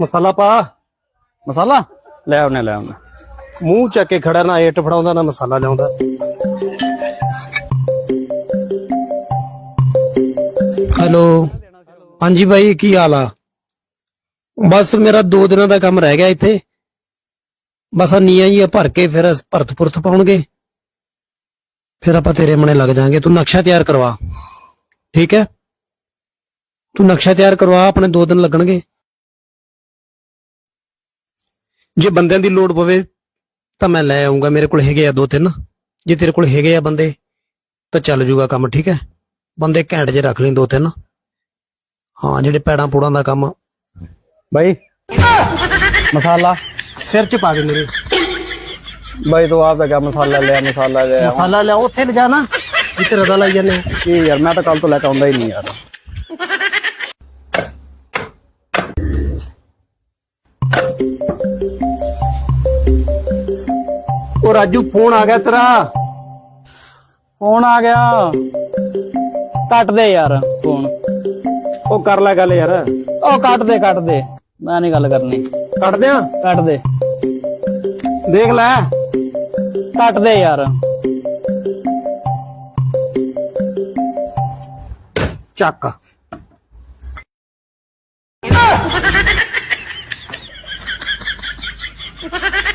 ਮਸਾਲਾ ਪਾ। ਮਸਾਲਾ? ਲੈ ਆਉਨੇ ਲੈ ਆਉਨੇ। ਮੂੰਹ ਚੱਕ ਕੇ ਖੜਾ ਨਾ ਏਟ ਫੜਾਉਂਦਾ ਨਾ ਮਸਾਲਾ ਲਿਆਉਂਦਾ। ਹੈਲੋ। ਹਾਂਜੀ ਭਾਈ ਕੀ ਹਾਲ ਆ? ਬਸ ਮੇਰਾ 2 ਦਿਨਾਂ ਦਾ ਕੰਮ ਰਹਿ ਗਿਆ ਇੱਥੇ। ਬਸ ਆ ਨੀਆਂ ਹੀ ਆ ਭਰ ਕੇ ਫਿਰ ਭਰਤ ਪੁਰਤ ਪਾਉਣਗੇ। ਫਿਰ ਆਪਾਂ ਤੇਰੇ ਮਨੇ ਲੱਗ ਜਾਾਂਗੇ। ਤੂੰ ਨਕਸ਼ਾ ਤਿਆਰ ਕਰਵਾ। ਠੀਕ ਹੈ? ਤੂੰ ਨਕਸ਼ਾ ਤਿਆਰ ਕਰਵਾ ਆਪਣੇ 2 ਦਿਨ ਲੱਗਣਗੇ। ਜੇ ਬੰਦਿਆਂ ਦੀ ਲੋੜ ਪਵੇ ਤਾਂ ਮੈਂ ਲੈ ਆਉਂਗਾ ਮੇਰੇ ਕੋਲ ਹੈਗੇ ਆ ਦੋ ਤਿੰਨ। ਜੇ ਤੇਰੇ ਕੋਲ ਹੈਗੇ ਆ ਬੰਦੇ ਤਾਂ ਚੱਲ ਜੂਗਾ ਕੰਮ ਠੀਕ ਹੈ? ਬੰਦੇ ਘੈਂਟ ਜੇ ਰੱਖ ਲਈ ਦੋ ਤਿੰਨ। ਹਾਂ ਜਿਹੜੇ ਪੈੜਾਂ ਪੂੜਾਂ ਦਾ ਕੰਮ। ਬਾਈ ਮਸਾਲਾ। ਸਿਰ 'ਚ ਪਾ ਦੇ ਮੇਰੇ। ਬਾਈ ਤੂੰ ਆਪ ਦਾ ਕਿਆ ਮਸਾਲਾ ਲਿਆ ਮਸਾਲਾ ਲਿਆ। ਮਸਾਲਾ ਲਿਆ ਉੱਥੇ ਲਿਜਾ ਨਾ। ਜਿੱਥੇ ਰਦਾ ਲਾਈ ਜਾਂਦੇ। ਕੀ ਯਾਰ ਮੈਂ ਤਾਂ ਕੱਲ ਤੋਂ ਲੈ ਕੇ ਆਉਂਦਾ ਹੀ ਨਹੀਂ ਯਾਰ। ਉਹ ਰਾਜੂ ਫੋਨ ਆ ਗਿਆ ਤੇਰਾ। ਫੋਨ ਆ ਗਿਆ। ਕੱਟ ਦੇ ਯਾਰ ਫੋਨ। ਉਹ ਕਰ ਲੈ ਗੱਲ ਯਾਰ। ਉਹ ਕੱਟ ਦੇ ਕੱਟ ਦੇ। ਮੈਂ ਨਹੀਂ ਗੱਲ ਕਰਨੀ। ਕੱਟ ਦਿਆਂ? ਕੱਟ ਦੇ। ਦੇਖ ਲੈ। ਕੱਟ ਦੇ ਯਾਰ। ਚੱਕ।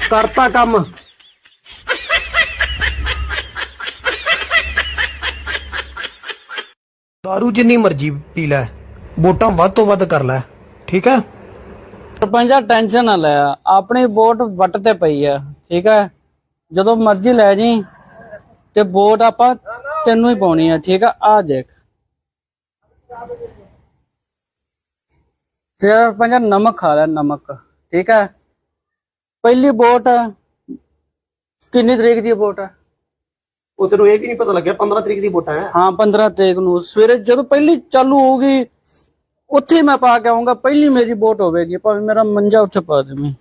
ਕਰਤਾ ਕੰਮ। ਦਾਰੂ ਜਿੰਨੀ ਮਰਜ਼ੀ ਪੀ ਲੈ ਵੋਟਾਂ ਵੱਧ ਤੋਂ ਵੱਧ ਕਰ ਲੈ ਠੀਕ ਹੈ ਸਰਪੰਚਾ ਟੈਨਸ਼ਨ ਨਾ ਲੈ ਆਪਣੀ ਵੋਟ ਵੱਟ ਤੇ ਪਈ ਆ ਠੀਕ ਹੈ ਜਦੋਂ ਮਰਜ਼ੀ ਲੈ ਜੀ ਤੇ ਵੋਟ ਆਪਾਂ ਤੈਨੂੰ ਹੀ ਪਾਉਣੀ ਆ ਠੀਕ ਆ ਆ ਦੇਖ ਸਰਪੰਚਾ ਨਮਕ ਖਾ ਲੈ ਨਮਕ ਠੀਕ ਹੈ ਪਹਿਲੀ ਵੋਟ ਕਿੰਨੀ ਤਰੀਕ ਦੀ ਵੋਟ ਹੈ ਉਹ ਤੈਨੂੰ ਇਹ ਵੀ ਨਹੀਂ ਪਤਾ ਲੱਗਿਆ 15 ਤਰੀਕ ਦੀ ਵੋਟਾਂ ਹੈ ਹਾਂ 15 ਤਰੀਕ ਨੂੰ। ਸਵੇਰੇ ਜਦੋਂ ਪਹਿਲੀ ਚਾਲੂ ਹੋਊਗੀ ਉੱਥੇ ਮੈਂ ਪਾ ਕੇ ਆਉਂਗਾ ਪਹਿਲੀ ਮੇਰੀ ਵੋਟ ਹੋਵੇਗੀ ਭਾਵੇਂ ਮੇਰਾ ਮੰਜਾ ਉੱਥੇ ਪਾ ਦੇਵੀਂ।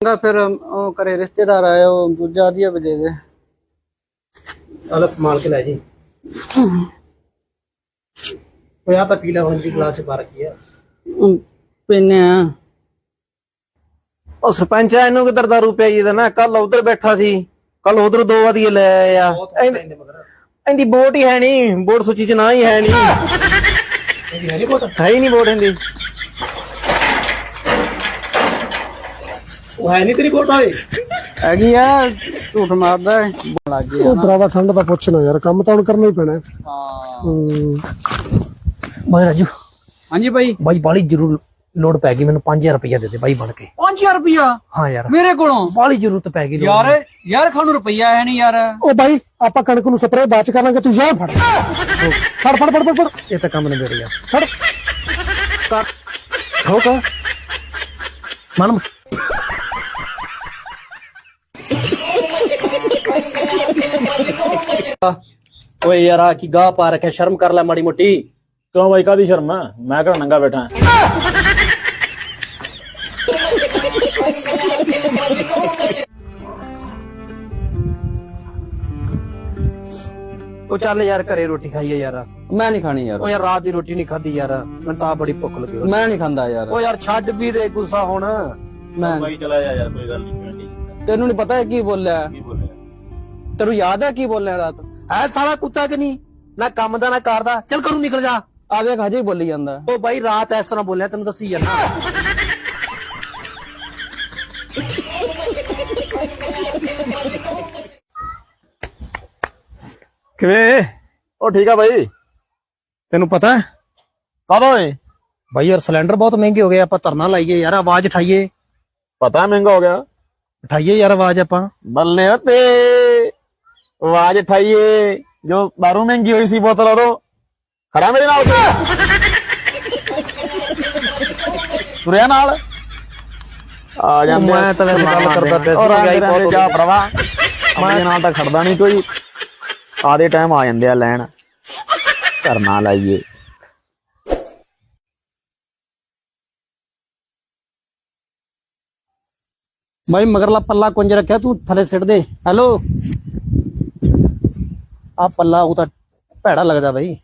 ਚੰਗਾ ਫਿਰ ਉਹ ਕਰੇ ਰਿਸ਼ਤੇਦਾਰ ਆਏ ਉਹ ਦੂਜਾ ਆਦੀਆ ਵੀ ਦੇ ਦੇ ਸੰਭਾਲ ਕੇ ਲੈ ਜੀ। ਉਹ ਆ ਤਾਂ ਪੀ ਲੈ ਹੁਣ ਦੀ ਗਲਾਸ ਪਾ ਰੱਖੀ ਆ। ਪੀਨੇ ਆ। ਉਹ ਸਰਪੰਚ ਆ ਇਹਨੂੰ ਕਿੱਧਰ ਦਾਰੂ ਪਿਆਈ ਦਾ ਨਾ? ਕੱਲ ਉਧਰ ਬੈਠਾ ਸੀ। ਕੱਲ ਉਧਰ ਦੋ ਵਾਰੀ ਲੈ ਆਇਆ ਇਹਦੀ- ਵੋਟ ਹੀ ਹੈ ਨਹੀਂ ਵੋਟ ਸੂਚੀ ਚ ਨਾ ਹੀ ਹੈ ਨਹੀਂ ਹੈ ਹੀ ਨਹੀਂ ਇਹਦੀ। ਉਹ ਹੈ ਨਹੀਂ ਤੇਰੀ ਵੋਟ ਆਏ? ਹੈਗੀ ਆ ਝੂਠ ਮਾਰਦਾ ਲੱਗ ਗਿਆ ਉਹ ਦਰਾਵਾ ਠੰਡ ਦਾ ਪੁੱਛਣਾ ਯਾਰ ਕੰਮ ਤਾਂ ਹੁਣ ਕਰਨਾ ਹੀ ਪੈਣਾ। ਹੈ। ਹਾਂ। ਹੂੰ। ਬਾਈ ਰਾਜੂ। ਹਾਂਜੀ ਬਾਈ। ਬਾਈ ਬਾਲੀ ਜ਼ਰੂਰ ਲੋੜ ਪੈ ਗਈ ਮੈਨੂੰ 5000 ਰੁਪਇਆ ਦੇ ਦੇ ਬਾਈ ਬਣ ਕੇ। 5000 ਰੁਪਇਆ ਹਾਂ ਯਾਰ। ਮੇਰੇ ਕੋਲੋਂ? ਬਾਲੀ ਜ਼ਰੂਰਤ ਪੈ ਗਈ ਯਾਰ ਯਾਰ ਖਾਨੂੰ ਰੁਪਈਆ ਹੈ ਨਹੀਂ ਯਾਰ। ਉਹ ਬਾਈ ਆਪਾਂ ਕਣਕ ਨੂੰ ਸਪਰੇਅ ਬਾਅਦ ਚ ਕਰਾਂਗੇ ਤੂੰ ਜਾਂ ਫੜ। ਫੜ ਫੜ ਫੜ ਫੜ ਇਹ ਤਾਂ ਕੰਮ ਨਿਬੜ ਗਿਆ। ਫੜ। ਠੋਕ ਮਨ। ਓਏ ਯਾਰ ਆ ਕੀ ਗਾਹ ਪਾ ਰੱਖਿਆ? ਸ਼ਰਮ ਕਰ ਲੈ ਮਾੜੀ ਮੋਟੀ। ਕਿਉਂ ਬਾਈ ਕਾਦੀ ਸ਼ਰਮ ਆ? ਮੈਂ ਕਿਹੜਾ ਨੰਗਾ ਬੈਠਾ। ਉਹ ਚੱਲ ਯਾਰ ਘਰੇ ਰੋਟੀ ਖਾਈਏ ਯਾਰ। ਮੈਂ ਨਹੀਂ ਖਾਣੀ ਯਾਰ। ਓ ਯਾਰ ਰਾਤ ਦੀ ਰੋਟੀ ਨਹੀਂ ਖਾਧੀ ਯਾਰ। ਮੈਨੂੰ ਤਾਂ ਬੜੀ ਭੁੱਖ ਲੱਗੀ ਹੋਈ। ਮੈਂ ਨਹੀਂ ਖਾਂਦਾ ਯਾਰ। ਓ ਯਾਰ ਛੱਡ ਵੀ ਦੇ ਗੁੱਸਾ ਹੁਣ। ਮੈਂ ਬਾਈ ਚਲਾ ਜਾ ਯਾਰ ਕੋਈ ਗੱਲ ਨਹੀਂ ਤੈਨੂੰ ਨਹੀਂ ਪਤਾ ਕੀ ਬੋਲਿਆ? ਕੀ ਬੋਲਿਆ? ਤੈਨੂੰ ਯਾਦ ਹੈ ਕੀ ਬੋਲਿਆ ਰਾਤ? ਐ ਸਾਲਾ ਕੁੱਤਾ ਕਿ ਨਹੀਂ? ਨਾ ਕੰਮ ਦਾ ਨਾ ਕਰਦਾ ਚੱਲ ਘਰੋਂ ਨਿਕਲ ਜਾ। ਆ ਵੇਖ ਹਜੇ ਹੀ ਬੋਲੀ ਜਾਂਦਾ। ਓ ਬਾਈ ਰਾਤ ਇਸ ਤਰ੍ਹਾਂ ਬੋਲਿਆ ਤੈਨੂੰ ਦੱਸੀ ਜਾਨਾ ਕਿਵੇਂ? ਉਹ ਠੀਕ ਆ ਬਾਈ। ਤੈਨੂੰ ਪਤਾ? ਕਦੋਂ ਏ ਬਾਈ ਯਾਰ ਸਿਲੰਡਰ ਬਹੁਤ ਮਹਿੰਗੇ ਹੋ ਗਏ ਆਪਾਂ ਧਰਨਾ ਲਾਈਏ ਯਾਰ ਆਵਾਜ਼ ਉਠਾਈਏ। ਪਤਾ ਮਹਿੰਗਾ ਹੋ ਗਿਆ। ਉਠਾਈਏ ਯਾਰ ਆਵਾਜ਼ ਆਪਾਂ। ਬੱਲੇ ਓ ਤੇ। ਆਵਾਜ਼ ਠਾਈਏ ਜੋ ਦਾਰੂ ਮਹਿੰਗੀ ਹੋਈ ਸੀ ਬੋਤਲ ਉਦੋਂ। ਖੜਾ ਮੇਰੇ ਨਾਲ ਤੂੰ। ਤੁਰਿਆ ਨਾਲ। ਆ ਜਾਂਦੇ ਮੈਂ ਤਾਂ ਗੱਲ ਕਰਦਾ ਪਿਆ ਸੀ, ਬਹੁਤ ਜਾ ਭਰਾਵਾ। ਆਪਣੇ ਨਾਲ ਤਾਂ ਖੜਦਾ ਨਹੀਂ ਕੋਈ। ਆਦੇ ਟਾਈਮ ਆ ਜਾਂਦੇ ਆ ਲੈਣ। ਧਰਨਾ ਲਾਈਏ। ਬਾਈ ਮਗਰਲਾ ਪੱਲਾ ਕੁੰਜ ਰੱਖਿਆ, ਤੂੰ ਥੱਲੇ ਸਿੱਟ ਦੇ। ਹੈਲੋ ਆ ਪੱਲਾ ਉਹ ਤਾਂ ਭੈੜਾ ਲੱਗਦਾ ਬਾਈ।